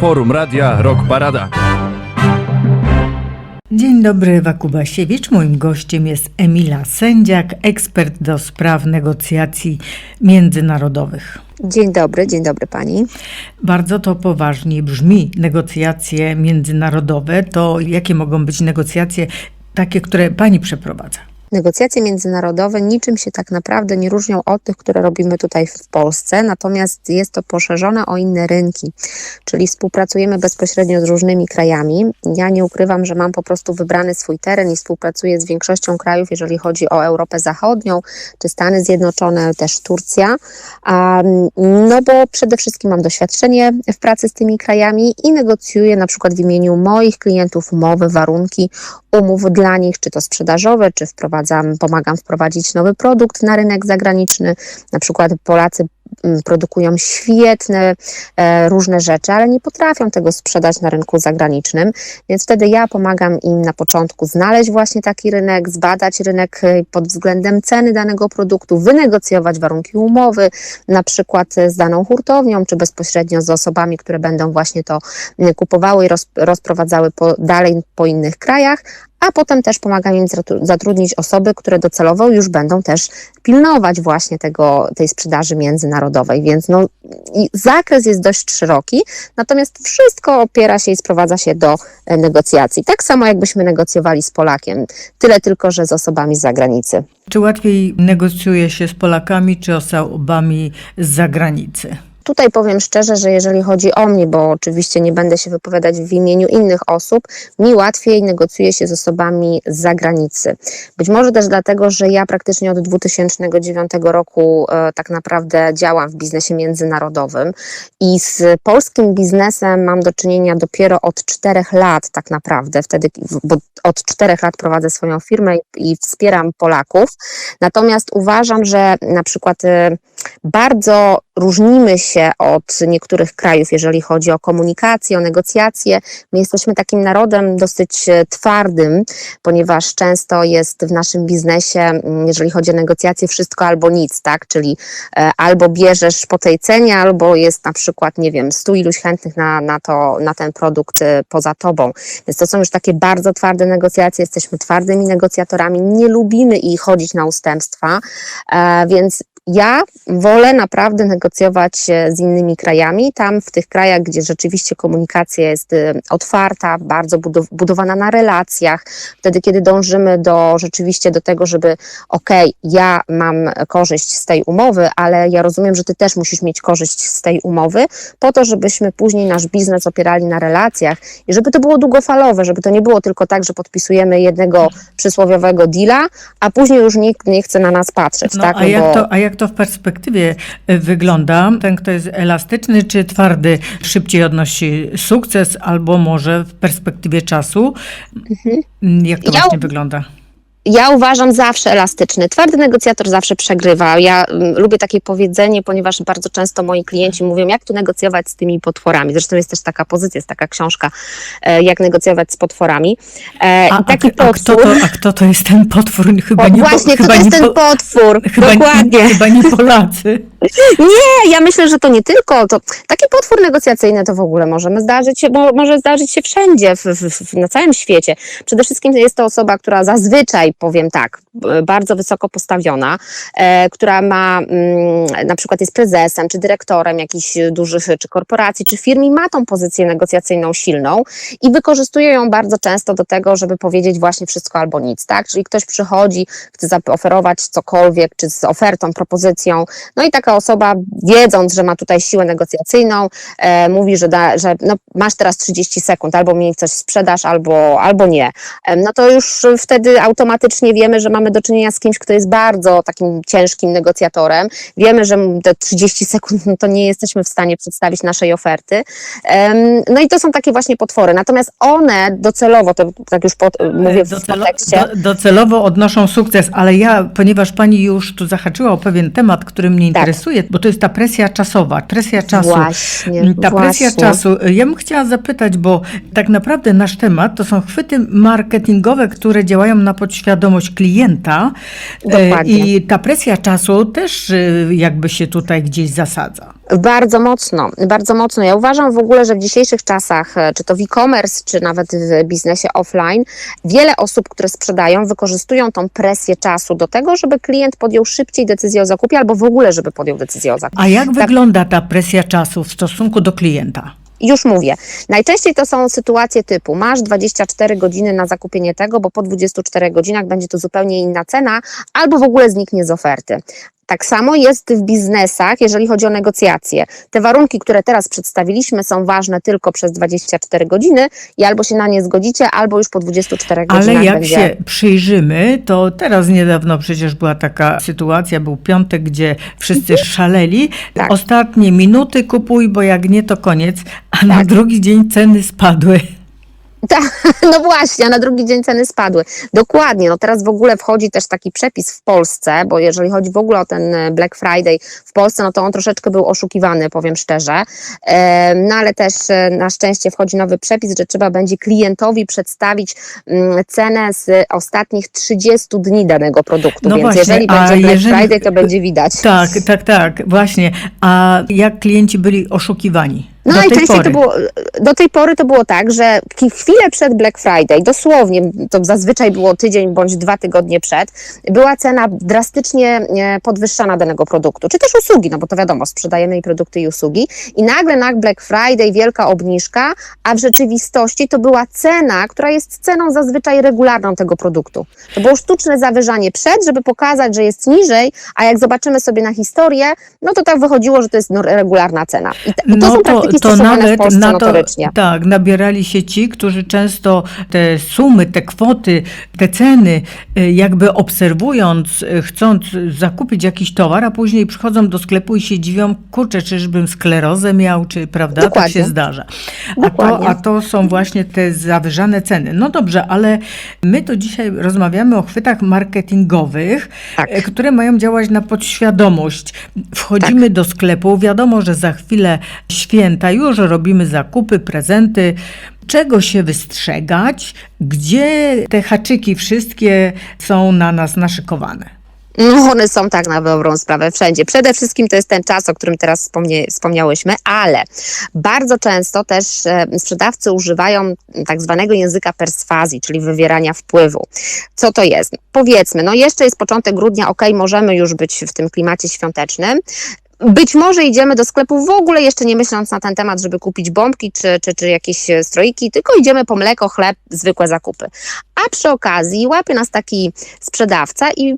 Forum Radia Rock Parada. Dzień dobry, Ewa Kubasiewicz. Moim gościem jest Emila Sędziak, ekspert do spraw negocjacji międzynarodowych. Dzień dobry, dzień dobry pani. Bardzo to poważnie brzmi negocjacje międzynarodowe. To jakie mogą być negocjacje takie, które pani przeprowadza? Negocjacje międzynarodowe niczym się tak naprawdę nie różnią od tych, które robimy tutaj w Polsce, natomiast jest to poszerzone o inne rynki, czyli współpracujemy bezpośrednio z różnymi krajami. Ja nie ukrywam, że mam po prostu wybrany swój teren i współpracuję z większością krajów, jeżeli chodzi o Europę Zachodnią, czy Stany Zjednoczone, też Turcja, no bo przede wszystkim mam doświadczenie w pracy z tymi krajami i negocjuję na przykład w imieniu moich klientów umowy, warunki umów dla nich, czy to sprzedażowe, czy wprowadzam, pomagam wprowadzić nowy produkt na rynek zagraniczny. Na przykład Polacy mm, produkują świetne e, różne rzeczy, ale nie potrafią tego sprzedać na rynku zagranicznym, więc wtedy ja pomagam im na początku znaleźć właśnie taki rynek, zbadać rynek e, pod względem ceny danego produktu, wynegocjować warunki umowy, na przykład e, z daną hurtownią, czy bezpośrednio z osobami, które będą właśnie to m, kupowały i roz, rozprowadzały po, dalej po innych krajach, a potem też pomagam im zatru- zatrudnić osoby, które docelowo już będą też pilnować właśnie tego, tej sprzedaży międzynarodowej, więc no, zakres jest dość szeroki, natomiast wszystko opiera się i sprowadza się do e, negocjacji. Tak samo jakbyśmy negocjowali z Polakiem, tyle tylko, że z osobami z zagranicy. Czy łatwiej negocjuje się z Polakami czy osobami z zagranicy? Tutaj powiem szczerze, że jeżeli chodzi o mnie, bo oczywiście nie będę się wypowiadać w imieniu innych osób, mi łatwiej negocjuje się z osobami z zagranicy. Być może też dlatego, że ja praktycznie od 2009 roku e, tak naprawdę działam w biznesie międzynarodowym i z polskim biznesem mam do czynienia dopiero od czterech lat tak naprawdę, wtedy, bo od czterech lat prowadzę swoją firmę i, i wspieram Polaków. Natomiast uważam, że na przykład e, bardzo różnimy się od niektórych krajów, jeżeli chodzi o komunikację, o negocjacje. My jesteśmy takim narodem dosyć e, twardym, ponieważ często jest w naszym biznesie, mm, jeżeli chodzi o negocjacje, wszystko albo nic, tak? Czyli e, albo bierzesz po tej cenie, albo jest na przykład, nie wiem, stu iluś chętnych na, na, to, na ten produkt e, poza tobą. Więc to są już takie bardzo twarde negocjacje, jesteśmy twardymi negocjatorami, nie lubimy i chodzić na ustępstwa, więc ja wolę naprawdę negocjować e, z innymi krajami. Tam w tych krajach, gdzie rzeczywiście komunikacja jest e, otwarta, bardzo budow- budowana na relacjach, wtedy kiedy dążymy do rzeczywiście do tego, żeby okej, ja mam korzyść z tej umowy, ale ja rozumiem, że ty też musisz mieć korzyść z tej umowy, po to, żebyśmy później nasz biznes opierali na relacjach i żeby to było długofalowe, żeby to nie było tylko tak, że podpisujemy jednego przysłowiowego deala, a później już nikt nie chce na nas patrzeć, No, tak? a, jak to, a jak to w perspektywie y, wygląda? Ten, kto jest elastyczny czy twardy, szybciej odnosi sukces, albo może w perspektywie czasu? Mm, Jak to Mhm. Ja- właśnie wygląda? Ja uważam zawsze elastyczny. Twardy negocjator zawsze przegrywa. Ja mm, lubię takie powiedzenie, ponieważ bardzo często moi klienci mówią, jak tu negocjować z tymi potworami. Zresztą jest też taka pozycja, jest taka książka, e, jak negocjować z potworami. E, A, taki a, a, kto to, a kto to jest ten potwór? Chyba o, nie, właśnie, chyba to jest nie ten po- potwór. Chyba, Dokładnie. Nie, chyba nie Polacy. Nie, ja myślę, że to nie tylko. To, taki potwór negocjacyjny to w ogóle możemy zdarzyć się, bo może zdarzyć się wszędzie, w, w, na całym świecie. Przede wszystkim jest to osoba, która zazwyczaj, powiem tak, bardzo wysoko postawiona, e, która ma, mm, na przykład jest prezesem, czy dyrektorem jakichś dużych, czy korporacji, czy firm i ma tą pozycję negocjacyjną silną i wykorzystuje ją bardzo często do tego, żeby powiedzieć właśnie wszystko albo nic, tak? Czyli ktoś przychodzi, chce zaoferować cokolwiek, czy z ofertą, propozycją, no i taka osoba, wiedząc, że ma tutaj siłę negocjacyjną, e, mówi, że, da, że no, masz teraz 30 sekund, albo mi coś sprzedasz, albo, albo nie. E, no to już wtedy automatycznie wiemy, że mamy do czynienia z kimś, kto jest bardzo takim ciężkim negocjatorem. Wiemy, że te 30 sekund no to nie jesteśmy w stanie przedstawić naszej oferty. Em, no i to są takie właśnie potwory. Natomiast one docelowo, to tak już pod, mówię w Docelo- kontekście, do, docelowo odnoszą sukces, ale ja, ponieważ pani już tu zahaczyła o pewien temat, który mnie Tak. interesuje, bo to jest ta presja czasowa, presja czasu. Właśnie, Ta presja właśnie. czasu. Ja bym chciała zapytać, bo tak naprawdę nasz temat to są chwyty marketingowe, które działają na podświadomość klienta. E, Dokładnie. I ta presja czasu też e, jakby się tutaj gdzieś zasadza. Bardzo mocno, bardzo mocno. Ja uważam w ogóle, że w dzisiejszych czasach, e, czy to w e-commerce, czy nawet w biznesie offline, wiele osób, które sprzedają, wykorzystują tą presję czasu do tego, żeby klient podjął szybciej decyzję o zakupie, albo w ogóle, żeby podjął decyzję o zakupie. A jak Tak. wygląda ta presja czasu w stosunku do klienta? Już mówię. Najczęściej to są sytuacje typu masz 24 godziny na zakupienie tego, bo po 24 godzinach będzie to zupełnie inna cena, albo w ogóle zniknie z oferty. Tak samo jest w biznesach, jeżeli chodzi o negocjacje. Te warunki, które teraz przedstawiliśmy, są ważne tylko przez 24 godziny i albo się na nie zgodzicie, albo już po 24 godzinach Ale jak będzie. się przyjrzymy, to teraz niedawno przecież była taka sytuacja, był piątek, gdzie wszyscy szaleli. Tak. Ostatnie minuty kupuj, bo jak nie, to koniec. A na Tak. drugi dzień ceny spadły. Tak, no właśnie, a na drugi dzień ceny spadły. Dokładnie, no teraz w ogóle wchodzi też taki przepis w Polsce, bo jeżeli chodzi w ogóle o ten e, Black Friday w Polsce, no to on troszeczkę był oszukiwany, powiem szczerze. No ale też e, na szczęście wchodzi nowy przepis, że trzeba będzie klientowi przedstawić mm, cenę z ostatnich 30 dni danego produktu, No więc właśnie, jeżeli będzie Black jeżeli- Friday, to będzie widać. Tak, tak, tak, właśnie. A jak klienci byli oszukiwani? No do najczęściej to było, do tej pory to było tak, że chwilę przed Black Friday, dosłownie, to zazwyczaj było tydzień bądź dwa tygodnie przed, była cena drastycznie e, podwyższana danego produktu, czy też usługi, no bo to wiadomo, sprzedajemy i produkty i usługi i nagle na Black Friday wielka obniżka, a w rzeczywistości to była cena, która jest ceną zazwyczaj regularną tego produktu. To było sztuczne zawyżanie przed, żeby pokazać, że jest niżej, a jak zobaczymy sobie na historię, no to tak wychodziło, że to jest no, regularna cena. I, to są praktyki Polsce No na to, tak, nabierali się ci, którzy często te sumy, te kwoty, te ceny, y, jakby obserwując, y, chcąc zakupić jakiś towar, a później przychodzą do sklepu i się dziwią, kurczę, czyżbym sklerozę miał, czy prawda, tak Dokładnie. się zdarza. A to, a to są właśnie te zawyżane ceny. No dobrze, ale my to dzisiaj rozmawiamy o chwytach marketingowych, Tak. e, które mają działać na podświadomość. Wchodzimy Tak. do sklepu, wiadomo, że za chwilę święta, już robimy zakupy, prezenty. Czego się wystrzegać? Gdzie te haczyki wszystkie są na nas naszykowane? No, one są tak na dobrą sprawę wszędzie. Przede wszystkim to jest ten czas, o którym teraz wspomnie, wspomniałyśmy, ale bardzo często też e, sprzedawcy używają tak zwanego języka perswazji, czyli wywierania wpływu. Co to jest? Powiedzmy, no jeszcze jest początek grudnia, ok, możemy już być w tym klimacie świątecznym. Być może idziemy do sklepu w ogóle jeszcze nie myśląc na ten temat, żeby kupić bombki czy, czy, czy jakieś e, stroiki, tylko idziemy po mleko, chleb, zwykłe zakupy. A przy okazji łapie nas taki sprzedawca i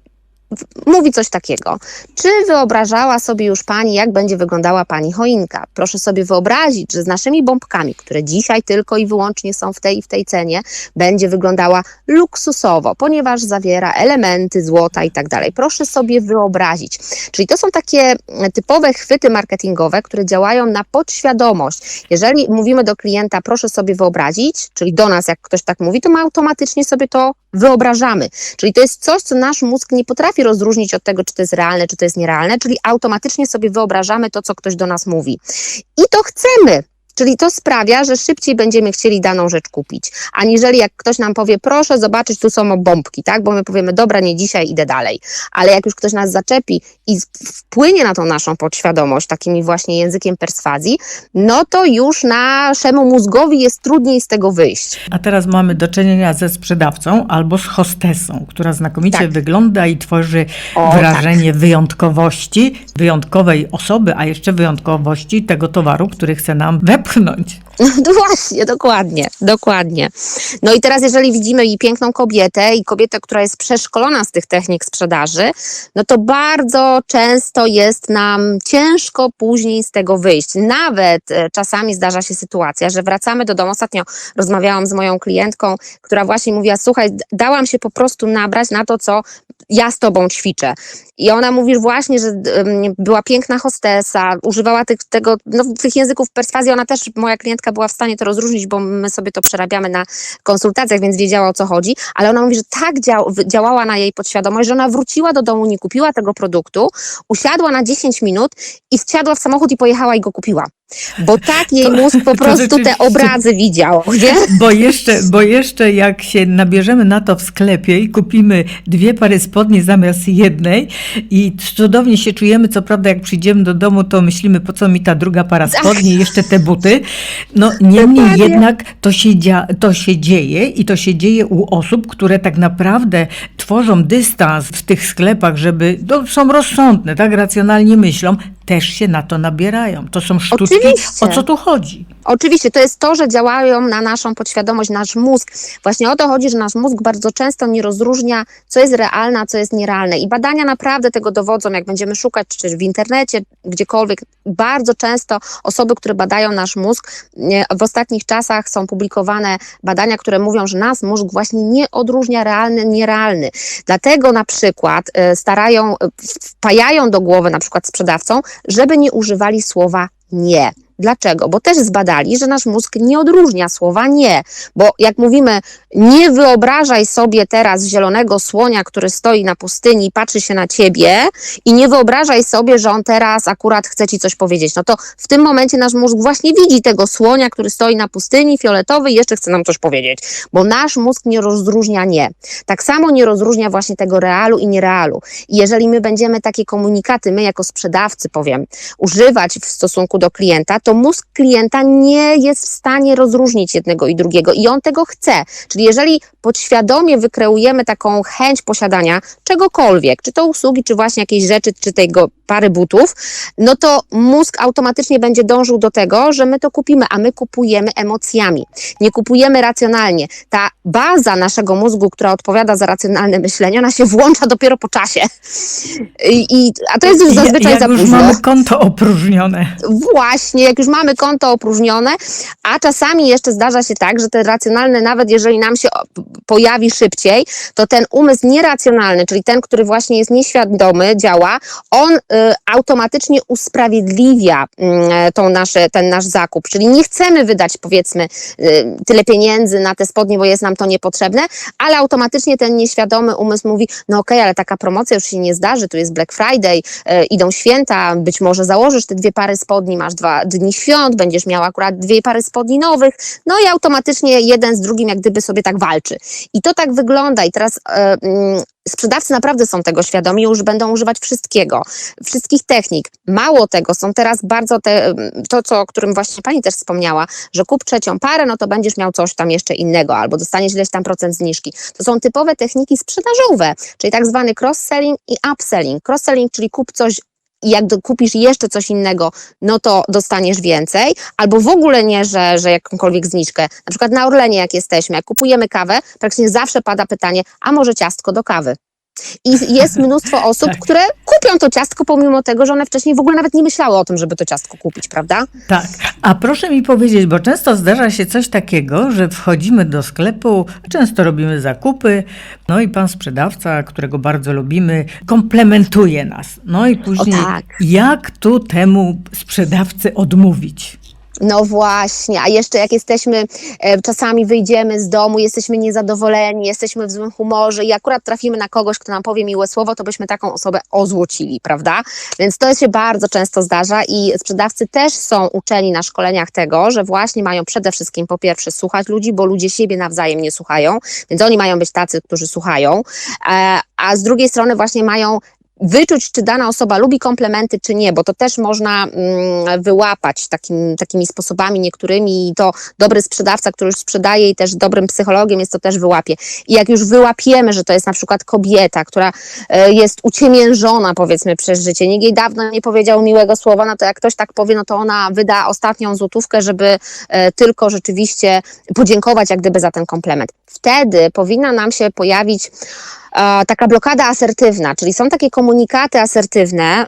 mówi coś takiego. Czy wyobrażała sobie już Pani, jak będzie wyglądała Pani choinka? Proszę sobie wyobrazić, że z naszymi bombkami, które dzisiaj tylko i wyłącznie są w tej i w tej cenie, będzie wyglądała luksusowo, ponieważ zawiera elementy złota i tak dalej. Proszę sobie wyobrazić. Czyli to są takie e, typowe chwyty marketingowe, które działają na podświadomość. Jeżeli mówimy do klienta, proszę sobie wyobrazić, czyli do nas, jak ktoś tak mówi, to my automatycznie sobie to wyobrażamy. Czyli to jest coś, co nasz mózg nie potrafi rozróżnić od tego, czy to jest realne, czy to jest nierealne, czyli automatycznie sobie wyobrażamy to, co ktoś do nas mówi. I to chcemy. Czyli to sprawia, że szybciej będziemy chcieli daną rzecz kupić, aniżeli jak ktoś nam powie, proszę zobaczyć, tu są bombki, tak? Bo my powiemy, dobra, nie dzisiaj, idę dalej. Ale jak już ktoś nas zaczepi i wpłynie na tą naszą podświadomość takimi właśnie językiem perswazji, no to już naszemu mózgowi jest trudniej z tego wyjść. A teraz mamy do czynienia ze sprzedawcą albo z hostessą, która znakomicie Tak. wygląda i tworzy O, wrażenie wyjątkowości, wyjątkowej osoby, a jeszcze wyjątkowości tego towaru, który chce nam wepchnąć. No właśnie, dokładnie, dokładnie. No i teraz, jeżeli widzimy i piękną kobietę, i kobietę, która jest przeszkolona z tych technik sprzedaży, no to bardzo często jest nam ciężko później z tego wyjść. Nawet e, czasami zdarza się sytuacja, że wracamy do domu. Ostatnio rozmawiałam z moją klientką, która właśnie mówiła: Słuchaj, dałam się po prostu nabrać na to, co ja z tobą ćwiczę. I ona mówi właśnie, że była piękna hostesa, używała tych, tego, no, tych języków perswazji. Ona też, moja klientka była w stanie to rozróżnić, bo my sobie to przerabiamy na konsultacjach, więc wiedziała o co chodzi. Ale ona mówi, że tak dział, działała na jej podświadomość, że ona wróciła do domu, nie kupiła tego produktu, usiadła na 10 minut i wsiadła w samochód i pojechała i go kupiła. Bo tak jej mózg po to prostu te obrazy widział, nie? Bo jeszcze, bo jeszcze jak się nabierzemy na to w sklepie i kupimy dwie pary spodni zamiast jednej i cudownie się czujemy, co prawda jak przyjdziemy do domu, to myślimy, po co mi ta druga para spodni i jeszcze te buty. No niemniej Dokładnie. jednak to się, dzia- to się dzieje i to się dzieje u osób, które tak naprawdę tworzą dystans w tych sklepach, żeby, no, są rozsądne, tak racjonalnie myślą, też się na to nabierają. To są sztuczki. Oczywiście. O co tu chodzi? Oczywiście, to jest to, że działają na naszą podświadomość, nasz mózg. Właśnie o to chodzi, że nasz mózg bardzo często nie rozróżnia, co jest realne, a co jest nierealne. I badania naprawdę tego dowodzą, jak będziemy szukać, czy w internecie, gdziekolwiek. Bardzo często osoby, które badają nasz mózg, w ostatnich czasach są publikowane badania, które mówią, że nasz mózg właśnie nie odróżnia realny, nierealny. Dlatego na przykład e, starają, wpajają do głowy na przykład sprzedawcom, żeby nie używali słowa nie. Dlaczego? Bo też zbadali, że nasz mózg nie odróżnia słowa nie. Bo jak mówimy, nie wyobrażaj sobie teraz zielonego słonia, który stoi na pustyni i patrzy się na ciebie, i nie wyobrażaj sobie, że on teraz akurat chce ci coś powiedzieć. No to w tym momencie nasz mózg właśnie widzi tego słonia, który stoi na pustyni, fioletowy i jeszcze chce nam coś powiedzieć. Bo nasz mózg nie rozróżnia nie. Tak samo nie rozróżnia właśnie tego realu i nierealu. I jeżeli my będziemy takie komunikaty, my jako sprzedawcy powiem, używać w stosunku do klienta, to mózg klienta nie jest w stanie rozróżnić jednego i drugiego i on tego chce. Czyli jeżeli podświadomie wykreujemy taką chęć posiadania czegokolwiek, czy to usługi, czy właśnie jakiejś rzeczy, czy tego pary butów, no to mózg automatycznie będzie dążył do tego, że my to kupimy, a my kupujemy emocjami. Nie kupujemy racjonalnie. Ta baza naszego mózgu, która odpowiada za racjonalne myślenie, ona się włącza dopiero po czasie. I, a to jest już zazwyczaj jak za już późno. mamy konto opróżnione. Właśnie, jak już mamy konto opróżnione, a czasami jeszcze zdarza się tak, że te racjonalne, nawet jeżeli nam się pojawi szybciej, to ten umysł nieracjonalny, czyli ten, który właśnie jest nieświadomy, działa, on y, automatycznie usprawiedliwia y, tą nasze, ten nasz zakup. Czyli nie chcemy wydać, powiedzmy, y, tyle pieniędzy na te spodnie, bo jest nam to niepotrzebne, ale automatycznie ten nieświadomy umysł mówi, no okej, ale taka promocja już się nie zdarzy, tu jest Black Friday, e, idą święta, być może założysz te dwie pary spodni, masz dwa dni świąt, będziesz miał akurat dwie pary spodni nowych, no i automatycznie jeden z drugim jak gdyby sobie tak walczy. I to tak wygląda i teraz mm, sprzedawcy naprawdę są tego świadomi, już będą używać wszystkiego, wszystkich technik. Mało tego, są teraz bardzo te, mm, to, co, o którym właśnie pani też wspomniała, że kup trzecią parę, no to będziesz miał coś tam jeszcze innego, albo dostaniesz ileś tam procent zniżki. To są typowe techniki sprzedażowe, czyli tak zwany cross-selling i upselling. Cross-selling, czyli kup coś i jak kupisz jeszcze coś innego, no to dostaniesz więcej, albo w ogóle nie, że, że jakąkolwiek zniżkę. Na przykład na Orlenie, jak jesteśmy, jak kupujemy kawę, praktycznie zawsze pada pytanie, a może ciastko do kawy? I jest mnóstwo osób, Tak. które kupią to ciastko, pomimo tego, że one wcześniej w ogóle nawet nie myślały o tym, żeby to ciastko kupić, prawda? Tak. A proszę mi powiedzieć, bo często zdarza się coś takiego, że wchodzimy do sklepu, często robimy zakupy, no i pan sprzedawca, którego bardzo lubimy, komplementuje nas. No i później, tak. jak tu temu sprzedawcy odmówić? No właśnie, a jeszcze jak jesteśmy, e, czasami wyjdziemy z domu, jesteśmy niezadowoleni, jesteśmy w złym humorze i akurat trafimy na kogoś, kto nam powie miłe słowo, to byśmy taką osobę ozłocili, prawda? Więc to się bardzo często zdarza i sprzedawcy też są uczeni na szkoleniach tego, że właśnie mają przede wszystkim po pierwsze słuchać ludzi, bo ludzie siebie nawzajem nie słuchają, więc oni mają być tacy, którzy słuchają, e, a z drugiej strony właśnie mają wyczuć, czy dana osoba lubi komplementy, czy nie, bo to też można mm, wyłapać takim, takimi sposobami niektórymi i to dobry sprzedawca, który już sprzedaje i też dobrym psychologiem jest to też wyłapie. I jak już wyłapiemy, że to jest na przykład kobieta, która e, jest uciemiężona powiedzmy przez życie, nikt jej dawno nie powiedział miłego słowa, no to jak ktoś tak powie, no to ona wyda ostatnią złotówkę, żeby e, tylko rzeczywiście podziękować jak gdyby za ten komplement. Wtedy powinna nam się pojawić taka blokada asertywna, czyli są takie komunikaty asertywne,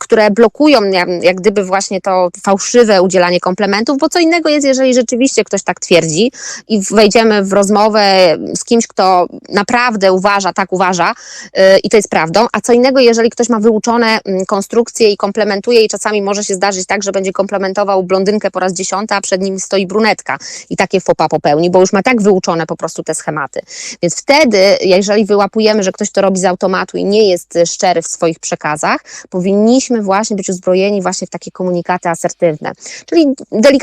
które blokują jak, gdyby właśnie to fałszywe udzielanie komplementów, bo co innego jest, jeżeli rzeczywiście ktoś tak twierdzi i wejdziemy w rozmowę z kimś, kto naprawdę uważa, tak uważa yy, i to jest prawdą, a co innego, jeżeli ktoś ma wyuczone konstrukcje i komplementuje i czasami może się zdarzyć tak, że będzie komplementował blondynkę po raz dziesiąty, a przed nim stoi brunetka i takie fopa popełni, bo już ma tak wyuczone po prostu te schematy. Więc wtedy, jeżeli wyłapuje że ktoś to robi z automatu i nie jest e, szczery w swoich przekazach, powinniśmy właśnie być uzbrojeni właśnie w takie komunikaty asertywne. Czyli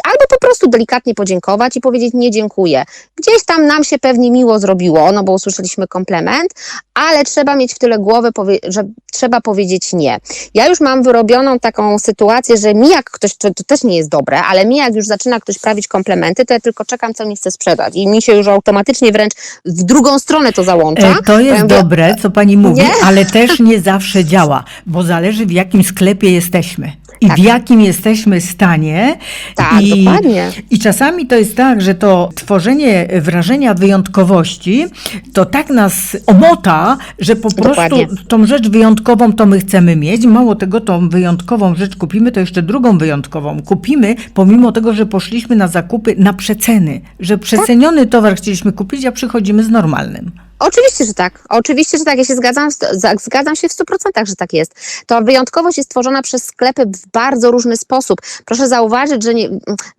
albo po prostu delikatnie podziękować i powiedzieć nie dziękuję. Gdzieś tam nam się pewnie miło zrobiło, no bo usłyszeliśmy komplement, ale trzeba mieć w tyle głowy, że trzeba powiedzieć nie. Ja już mam wyrobioną taką sytuację, że mi jak ktoś, to, to też nie jest dobre, ale mi jak już zaczyna ktoś prawić komplementy, to ja tylko czekam, co mi chce sprzedać i mi się już automatycznie wręcz w drugą stronę to załącza. E, To Bo jest dobre, co pani mówi, Nie? ale też nie zawsze działa, bo zależy w jakim sklepie jesteśmy i Tak. w jakim jesteśmy stanie. Tak, I, dokładnie. I czasami to jest tak, że to tworzenie wrażenia wyjątkowości to tak nas omota, że po prostu Dokładnie. tą rzecz wyjątkową to my chcemy mieć. Mało tego, tą wyjątkową rzecz kupimy, to jeszcze drugą wyjątkową kupimy, pomimo tego, że poszliśmy na zakupy na przeceny, że przeceniony towar chcieliśmy kupić, a przychodzimy z normalnym. Oczywiście, że tak. Oczywiście, że tak. Ja się zgadzam, zgadzam się w 100%, że tak jest. To wyjątkowość jest tworzona przez sklepy w bardzo różny sposób. Proszę zauważyć, że nie,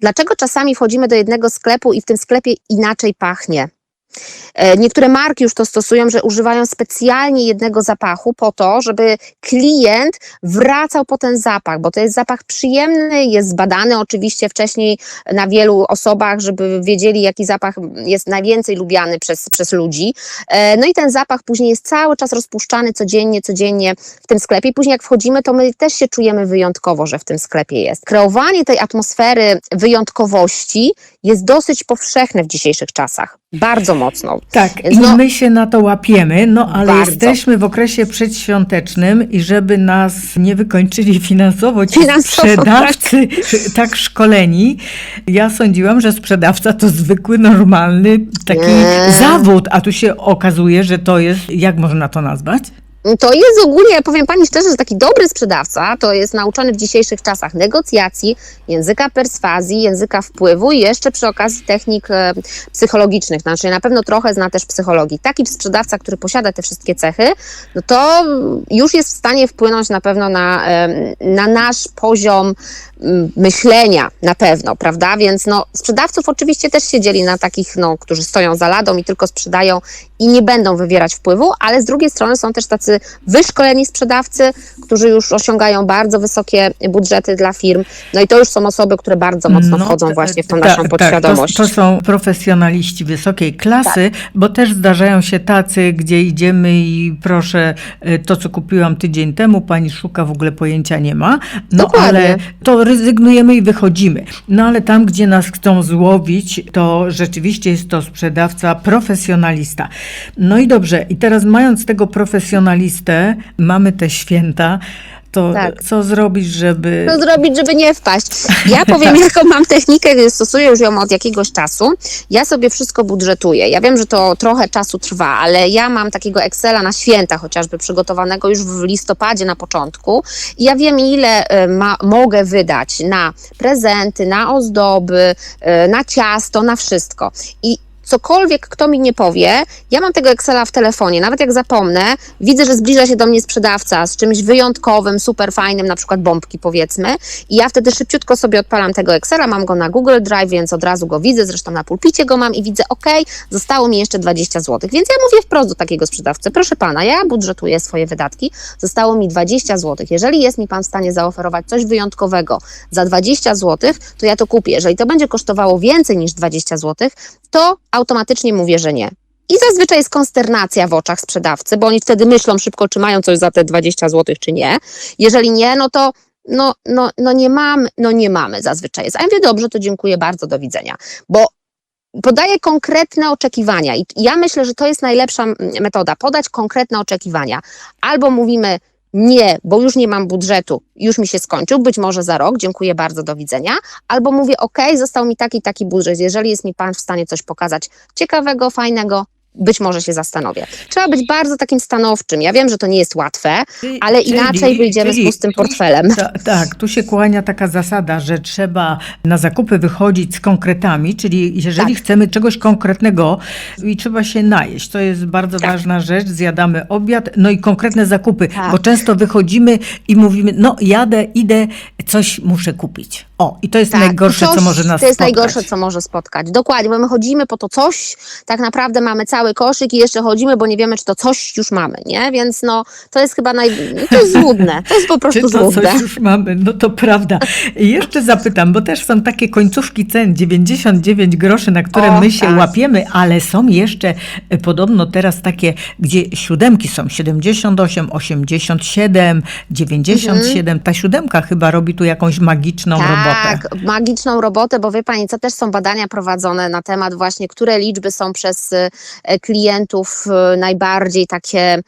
dlaczego czasami wchodzimy do jednego sklepu i w tym sklepie inaczej pachnie. E, Niektóre marki już to stosują, że używają specjalnie jednego zapachu po to, żeby klient wracał po ten zapach, bo to jest zapach przyjemny, jest zbadany oczywiście wcześniej na wielu osobach, żeby wiedzieli, jaki zapach jest najwięcej lubiany przez, przez ludzi. E, No i ten zapach później jest cały czas rozpuszczany codziennie, codziennie w tym sklepie. Później jak wchodzimy, to my też się czujemy wyjątkowo, że w tym sklepie jest. Kreowanie tej atmosfery wyjątkowości jest dosyć powszechne w dzisiejszych czasach. Bardzo mocno. Tak, Więc i no- my się na to łapiemy, no ale Bardzo. jesteśmy w okresie przedświątecznym i żeby nas nie wykończyli finansowo ci Finansowo, sprzedawcy tak szkoleni, ja sądziłam, że sprzedawca to zwykły, normalny taki Nie. zawód, a tu się okazuje, że to jest, jak można to nazwać? To jest ogólnie, powiem Pani szczerze, że taki dobry sprzedawca to jest nauczony w dzisiejszych czasach negocjacji, języka perswazji, języka wpływu i jeszcze przy okazji technik e, psychologicznych. Znaczy na pewno trochę zna też psychologii. Taki sprzedawca, który posiada te wszystkie cechy, no to już jest w stanie wpłynąć na pewno na, na nasz poziom myślenia, na pewno, prawda? Więc no, sprzedawców oczywiście też się dzieli na takich, no, którzy stoją za ladą i tylko sprzedają i nie będą wywierać wpływu, ale z drugiej strony są też tacy wyszkoleni sprzedawcy, którzy już osiągają bardzo wysokie budżety dla firm. No i to już są osoby, które bardzo mocno No, wchodzą właśnie w tą ta- naszą tak, podświadomość. To, to są profesjonaliści wysokiej klasy, bo też zdarzają się tacy, gdzie idziemy i proszę, e, to co kupiłam tydzień temu, pani szuka, w ogóle pojęcia nie ma. No Dokładnie. ale to rezygnujemy i wychodzimy. No ale tam, gdzie nas chcą złowić, to rzeczywiście jest to sprzedawca profesjonalista. No i dobrze, i teraz mając tego profesjonalistę, mamy te święta, to Tak. co zrobić, żeby... Co zrobić, żeby nie wpaść? Ja powiem, jaką mam technikę, stosuję już ją od jakiegoś czasu. Ja sobie wszystko budżetuję. Ja wiem, że to trochę czasu trwa, ale ja mam takiego Excela na święta chociażby przygotowanego już w listopadzie na początku. I ja wiem, ile e, ma, mogę wydać na prezenty, na ozdoby, e, na ciasto, na wszystko. I cokolwiek kto mi nie powie, ja mam tego Excela w telefonie, nawet jak zapomnę, widzę, że zbliża się do mnie sprzedawca z czymś wyjątkowym, super fajnym, na przykład bombki powiedzmy. I ja wtedy szybciutko sobie odpalam tego Excela, mam go na Google Drive, więc od razu go widzę, zresztą na pulpicie go mam i widzę, ok, zostało mi jeszcze 20 zł, więc ja mówię wprost do takiego sprzedawcy, proszę pana, ja budżetuję swoje wydatki, zostało mi 20 zł, jeżeli jest mi pan w stanie zaoferować coś wyjątkowego za 20 zł, to ja to kupię, jeżeli to będzie kosztowało więcej niż 20 zł, to automatycznie mówię, że nie. I zazwyczaj jest konsternacja w oczach sprzedawcy, bo oni wtedy myślą szybko, czy mają coś za te 20 zł, czy nie. Jeżeli nie, no to no, no, no nie mamy, no nie mamy zazwyczaj jest. A ja mówię, dobrze, to dziękuję bardzo, do widzenia. Bo podaję konkretne oczekiwania i ja myślę, że to jest najlepsza metoda, podać konkretne oczekiwania. Albo mówimy nie, bo już nie mam budżetu, już mi się skończył, być może za rok, dziękuję bardzo, do widzenia. Albo mówię, ok, został mi taki, taki budżet, jeżeli jest mi Pan w stanie coś pokazać ciekawego, fajnego, być może się zastanowię. Trzeba być bardzo takim stanowczym. Ja wiem, że to nie jest łatwe, ale Czyli- inaczej wyjdziemy z czyli pustym tu- portfelem. Ta, tak, tu się kłania taka zasada, że trzeba na zakupy wychodzić z konkretami, czyli jeżeli Tak. chcemy czegoś konkretnego i trzeba się najeść, to jest bardzo Tak. ważna rzecz, zjadamy obiad, no i konkretne zakupy, Tak. bo często wychodzimy i mówimy, no jadę, idę, coś muszę kupić. O, i to jest najgorsze, coś- co może nas Tak, To jest spotkać. najgorsze, co może spotkać. Dokładnie, bo my chodzimy po to coś, tak naprawdę mamy cały cały koszyk i jeszcze chodzimy, bo nie wiemy, czy to coś już mamy, nie? Więc no, to jest chyba naj... to jest złudne, to jest po Czy prostu to złudne. coś już mamy? No to prawda. I jeszcze zapytam, bo też są takie końcówki cen, 99 groszy, na które O, my się tak. łapiemy, ale są jeszcze e, podobno teraz takie, gdzie siódemki są 78, 87, 97. Ta siódemka chyba robi tu jakąś magiczną robotę. Tak, magiczną robotę, bo wie Pani, co też są badania prowadzone na temat właśnie, które liczby są przez e, klientów e, najbardziej takie,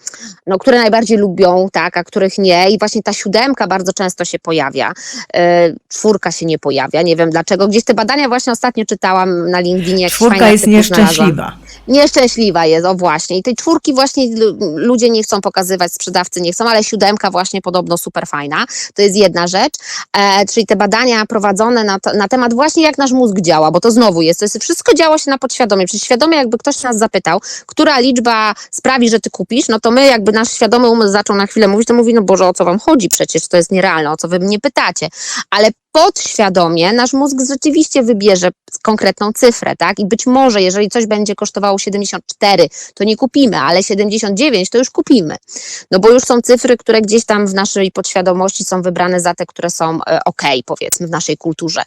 no, które najbardziej lubią, tak, a których nie. I właśnie ta siódemka bardzo często się pojawia. E, Czwórka się nie pojawia, nie wiem dlaczego. Gdzieś te badania właśnie ostatnio czytałam na LinkedInie. Czwórka jest nieszczęśliwa. Nieszczęśliwa jest, o właśnie. I tej czwórki właśnie lu- ludzie nie chcą pokazywać, sprzedawcy nie chcą, ale siódemka właśnie podobno super fajna. To jest jedna rzecz. E, czyli te badania prowadzone na, to, na temat właśnie jak nasz mózg działa, bo to znowu jest, to jest wszystko działo się na podświadomie. Przecież świadomie jakby ktoś nas zapytał, która liczba sprawi, że ty kupisz, no to my jakby nasz świadomy umysł zaczął na chwilę mówić, to mówi, no Boże, o co wam chodzi? Przecież to jest nierealne, o co wy mnie pytacie. Ale podświadomie nasz mózg rzeczywiście wybierze konkretną cyfrę, tak? I być może, jeżeli coś będzie kosztowało 74, to nie kupimy, ale 79 to już kupimy. No bo już są cyfry, które gdzieś tam w naszej podświadomości są wybrane za te, które są e, ok, powiedzmy, w naszej kulturze.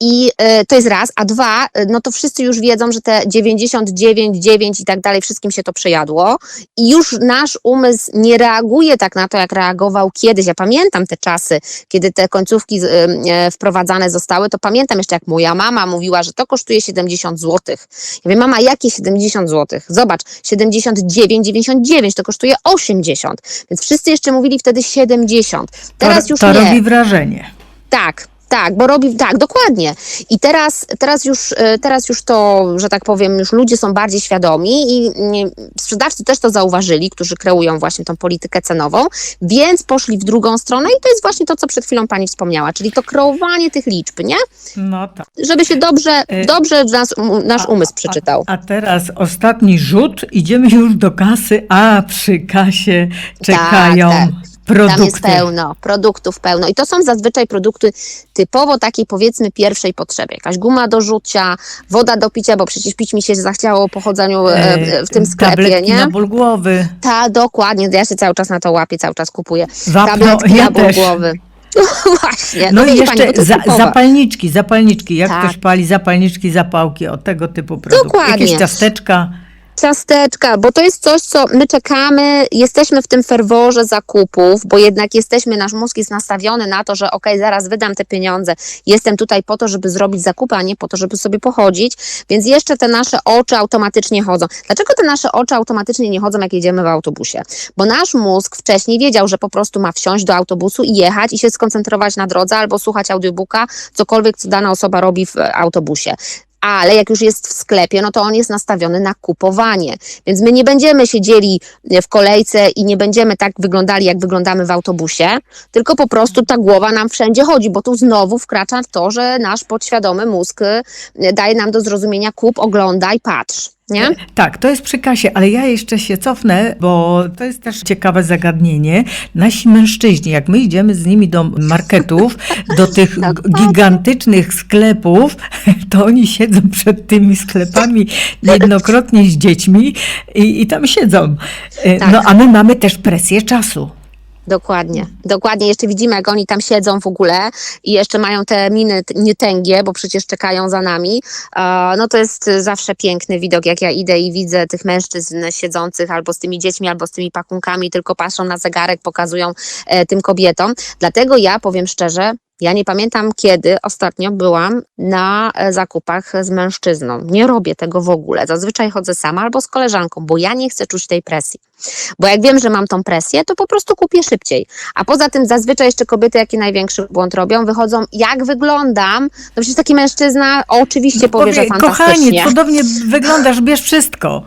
I e, to jest raz, a dwa, e, no to wszyscy już wiedzą, że te 99, 9 i tak dalej, wszystkim się to przejadło i już nasz umysł nie reaguje tak na to, jak reagował kiedyś. Ja pamiętam te czasy, kiedy te końcówki e, wprowadzane zostały, to pamiętam jeszcze, jak moja mama mówiła, że to kosztuje 70 zł. Ja mówię, mama, jakie 70 zł? Zobacz, 79, 99 to kosztuje 80. Więc wszyscy jeszcze mówili wtedy 70. Teraz to, już to nie. robi wrażenie. Tak, tak, bo robi, tak, dokładnie. I teraz, teraz, już, e, teraz już to, że tak powiem, już ludzie są bardziej świadomi i sprzedawcy też to zauważyli, którzy kreują właśnie tą politykę cenową, więc poszli w drugą stronę i to jest właśnie to, co przed chwilą pani wspomniała, czyli to kreowanie tych liczb, nie? No tak. Żeby się dobrze, E, dobrze nas, um, nasz umysł przeczytał. A, a teraz ostatni rzut, idziemy już do kasy, a przy kasie czekają tak. Produkty. Tam jest pełno, produktów pełno. I to są zazwyczaj produkty typowo takiej powiedzmy pierwszej potrzeby. Jakaś guma do rzucia, woda do picia, bo przecież pić mi się zachciało po chodzeniu e, E, w tym sklepie, tabletki nie? na ból głowy. Ta, dokładnie. Ja się cały czas na to łapię, cały czas kupuję. Wapno, Tabletki ja na ból też. głowy. Właśnie. No, i widzi jeszcze pani, za, zapalniczki, zapalniczki. Jak Tak. ktoś pali zapalniczki, zapałki, o tego typu produkty. Dokładnie. Jakieś ciasteczka. Ciasteczka, bo to jest coś, co my czekamy, jesteśmy w tym ferworze zakupów, bo jednak jesteśmy, nasz mózg jest nastawiony na to, że okej, zaraz wydam te pieniądze, jestem tutaj po to, żeby zrobić zakupy, a nie po to, żeby sobie pochodzić, więc jeszcze te nasze oczy automatycznie chodzą. Dlaczego te nasze oczy automatycznie nie chodzą, jak jedziemy w autobusie? Bo nasz mózg wcześniej wiedział, że po prostu ma wsiąść do autobusu i jechać i się skoncentrować na drodze albo słuchać audiobooka, cokolwiek, co dana osoba robi w autobusie ale jak już jest w sklepie, no to on jest nastawiony na kupowanie. Więc my nie będziemy siedzieli w kolejce i nie będziemy tak wyglądali, jak wyglądamy w autobusie, tylko po prostu ta głowa nam wszędzie chodzi, bo tu znowu wkracza to, że nasz podświadomy mózg y, daje nam do zrozumienia kup, oglądaj, patrz. Nie? Tak, to jest przy kasie, ale ja jeszcze się cofnę, bo to jest też ciekawe zagadnienie. Nasi mężczyźni, jak my idziemy z nimi do marketów, do tych Tak. gigantycznych sklepów, to oni siedzą przed tymi sklepami jednokrotnie z dziećmi i, i tam siedzą. E, Tak. No a my mamy też presję czasu. Dokładnie, dokładnie. Jeszcze widzimy, jak oni tam siedzą w ogóle i jeszcze mają te miny nietęgie, bo przecież czekają za nami. No to jest zawsze piękny widok, jak ja idę i widzę tych mężczyzn siedzących albo z tymi dziećmi, albo z tymi pakunkami, tylko patrzą na zegarek, pokazują e, tym kobietom. Dlatego ja powiem szczerze, ja nie pamiętam, kiedy ostatnio byłam na e, zakupach z mężczyzną. Nie robię tego w ogóle. Zazwyczaj chodzę sama albo z koleżanką, bo ja nie chcę czuć tej presji. Bo jak wiem, że mam tą presję, to po prostu kupię szybciej. A poza tym zazwyczaj jeszcze kobiety, jaki największy błąd robią, wychodzą, jak wyglądam. No przecież taki mężczyzna oczywiście powie, że fantastycznie. Kochanie, cudownie wyglądasz, bierz wszystko.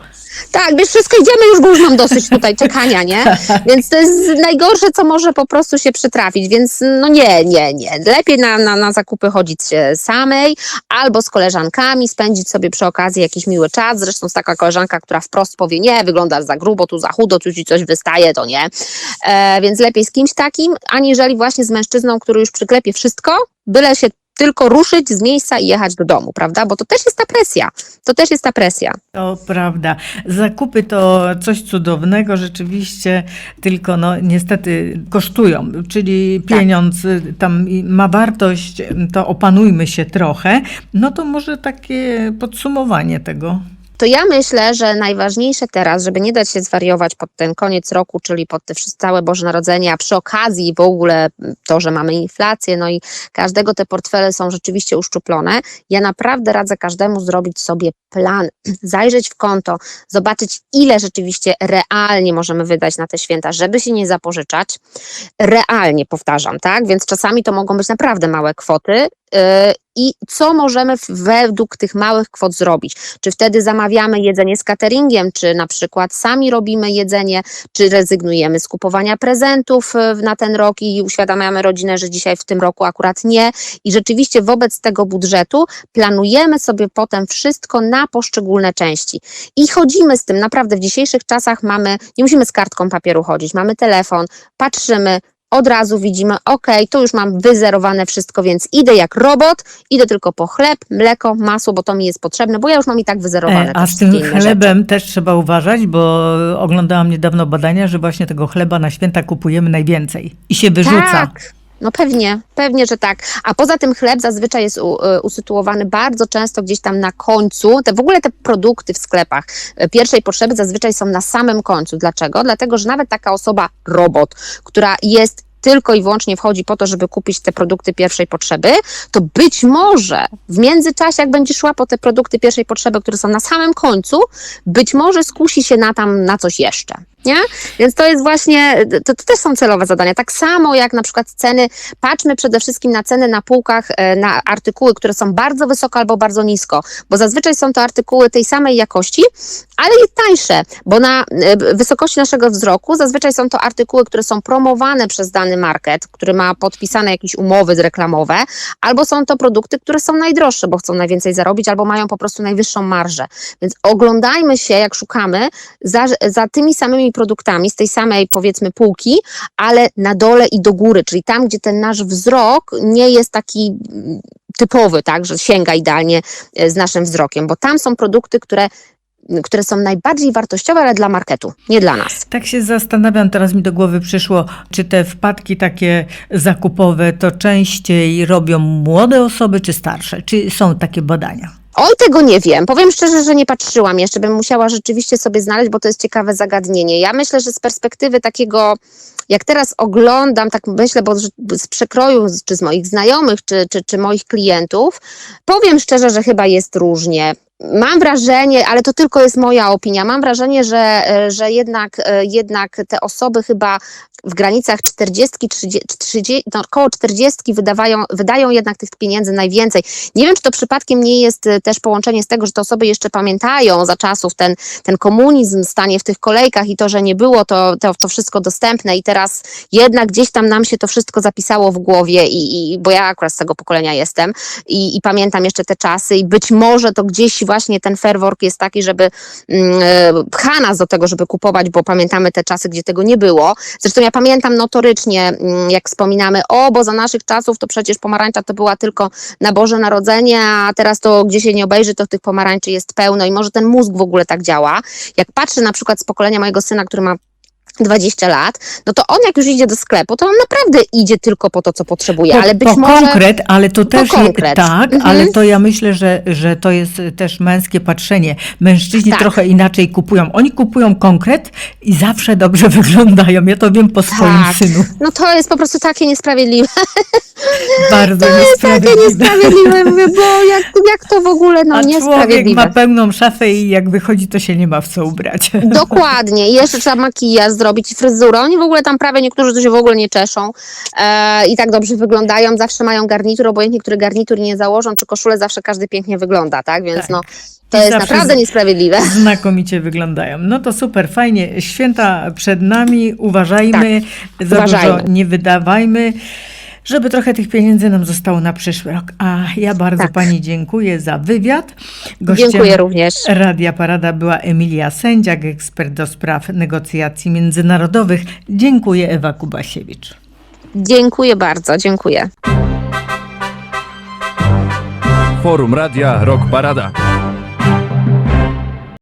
Tak, wiesz, wszystko idziemy już, bo już mam dosyć tutaj czekania, nie? Więc to jest najgorsze, co może po prostu się przytrafić, więc no nie, nie, nie. Lepiej na, na, na zakupy chodzić samej albo z koleżankami, spędzić sobie przy okazji jakiś miły czas. Zresztą jest taka koleżanka, która wprost powie, nie, wyglądasz za grubo, tu za chudo, tu ci coś wystaje, to nie. E, więc lepiej z kimś takim, aniżeli właśnie z mężczyzną, który już przyklepie wszystko, byle się tylko ruszyć z miejsca i jechać do domu, prawda? Bo to też jest ta presja. To też jest ta presja. To prawda. Zakupy to coś cudownego rzeczywiście, tylko no niestety kosztują, czyli Tak. pieniądz y, tam ma wartość, to opanujmy się trochę. No to może takie podsumowanie tego. To ja myślę, że najważniejsze teraz, żeby nie dać się zwariować pod ten koniec roku, czyli pod te wszystkie całe Boże Narodzenie, a przy okazji w ogóle to, że mamy inflację, no i każdego te portfele są rzeczywiście uszczuplone, ja naprawdę radzę każdemu zrobić sobie plan, zajrzeć w konto, zobaczyć ile rzeczywiście realnie możemy wydać na te święta, żeby się nie zapożyczać. Realnie powtarzam, tak? Więc czasami to mogą być naprawdę małe kwoty. Yy, I co możemy według tych małych kwot zrobić? Czy wtedy zamawiamy jedzenie z cateringiem, czy na przykład sami robimy jedzenie, czy rezygnujemy z kupowania prezentów e, na ten rok i uświadamiamy rodzinę, że dzisiaj w tym roku akurat nie. I rzeczywiście wobec tego budżetu planujemy sobie potem wszystko na poszczególne części. I chodzimy z tym. Naprawdę w dzisiejszych czasach mamy, nie musimy z kartką papieru chodzić, mamy telefon, patrzymy, od razu widzimy, ok, to już mam wyzerowane wszystko, więc idę jak robot, idę tylko po chleb, mleko, masło, bo to mi jest potrzebne, bo ja już mam i tak wyzerowane. E, A z tym inne rzeczy. chlebem też trzeba uważać, bo oglądałam niedawno badania, że właśnie tego chleba na święta kupujemy najwięcej i się wyrzuca. Tak. No pewnie, pewnie, że tak. A poza tym chleb zazwyczaj jest u, y, usytuowany bardzo często gdzieś tam na końcu. Te, w ogóle te produkty w sklepach y, pierwszej potrzeby zazwyczaj są na samym końcu. Dlaczego? Dlatego, że nawet taka osoba, robot, która jest tylko i wyłącznie wchodzi po to, żeby kupić te produkty pierwszej potrzeby, to być może w międzyczasie, jak będzie szła po te produkty pierwszej potrzeby, które są na samym końcu, być może skusi się na tam na coś jeszcze. Nie? Więc to jest właśnie, to, to też są celowe zadania. Tak samo jak na przykład ceny, patrzmy przede wszystkim na ceny na półkach, e, na artykuły, które są bardzo wysoko albo bardzo nisko, bo zazwyczaj są to artykuły tej samej jakości, ale jest tańsze, bo na e, wysokości naszego wzroku zazwyczaj są to artykuły, które są promowane przez dany market, który ma podpisane jakieś umowy reklamowe, albo są to produkty, które są najdroższe, bo chcą najwięcej zarobić, albo mają po prostu najwyższą marżę. Więc oglądajmy się, jak szukamy, za, za tymi samymi produktami z tej samej powiedzmy półki, ale na dole i do góry, czyli tam, gdzie ten nasz wzrok nie jest taki mm, typowy, tak, że sięga idealnie e, z naszym wzrokiem, bo tam są produkty, które, które są najbardziej wartościowe, ale dla marketu, nie dla nas. Tak się zastanawiam, teraz mi do głowy przyszło, czy te wpadki takie zakupowe to częściej robią młode osoby czy starsze? Czy są takie badania? Oj, tego nie wiem. Powiem szczerze, że nie patrzyłam. Jeszcze bym musiała rzeczywiście sobie znaleźć, bo to jest ciekawe zagadnienie. Ja myślę, że z perspektywy takiego, jak teraz oglądam, tak myślę, bo z- przekroju, czy z moich znajomych, czy, czy, czy moich klientów, powiem szczerze, że chyba jest różnie. Mam wrażenie, ale to tylko jest moja opinia, mam wrażenie, że, e, że jednak, e, jednak te osoby chyba w granicach 40, 30, 30 no około 40 wydawają, wydają jednak tych pieniędzy najwięcej. Nie wiem, czy to przypadkiem nie jest e, też połączenie z tego, że te osoby jeszcze pamiętają za czasów ten, ten komunizm, stanie w tych kolejkach i to, że nie było to, to, to wszystko dostępne i teraz jednak gdzieś tam nam się to wszystko zapisało w głowie i, i bo ja akurat z tego pokolenia jestem i, i pamiętam jeszcze te czasy i być może to gdzieś właśnie ten ferwork jest taki, żeby mm, e, pcha nas do tego, żeby kupować, bo pamiętamy te czasy, gdzie tego nie było. Zresztą ja pamiętam notorycznie, mm, jak wspominamy, o, bo za naszych czasów to przecież pomarańcza to była tylko na Boże Narodzenie, a teraz to gdzie się nie obejrzy, to tych pomarańczy jest pełno i może ten mózg w ogóle tak działa. Jak patrzę na przykład z pokolenia mojego syna, który ma 20 lat, no to on jak już idzie do sklepu, to on naprawdę idzie tylko po to, co potrzebuje, Po, ale być po może... konkret, ale to też konkret. tak, Mhm. ale to ja myślę, że, że to jest też męskie patrzenie. Mężczyźni Tak. trochę inaczej kupują. Oni kupują konkret i zawsze dobrze wyglądają. Ja to wiem po swoim Tak. synu. No to jest po prostu takie niesprawiedliwe. Bardzo To jest takie niesprawiedliwe. mówię, bo jak, jak to w ogóle, no A człowiek niesprawiedliwe. ma pełną szafę i jak wychodzi, to się nie ma w co ubrać. Dokładnie. I jeszcze trzeba makijaż zrobić i fryzurę. Oni w ogóle tam prawie niektórzy to się w ogóle nie czeszą e, i tak dobrze wyglądają. Zawsze mają garnitur, obojętnie który garnitur nie założą, czy koszulę, zawsze każdy pięknie wygląda, tak? Więc Tak. no, to I jest naprawdę niesprawiedliwe. Znakomicie wyglądają. No to super, fajnie. Święta przed nami, uważajmy, za Tak, uważajmy. dużo nie wydawajmy, żeby trochę tych pieniędzy nam zostało na przyszły rok. A ja bardzo Tak. Pani dziękuję za wywiad. Gościem Dziękuję również. Radia Parada była Emilia Sędziak, ekspert do spraw negocjacji międzynarodowych. Dziękuję Ewa Kubasiewicz. Dziękuję bardzo, dziękuję. Forum Radia Rock Parada.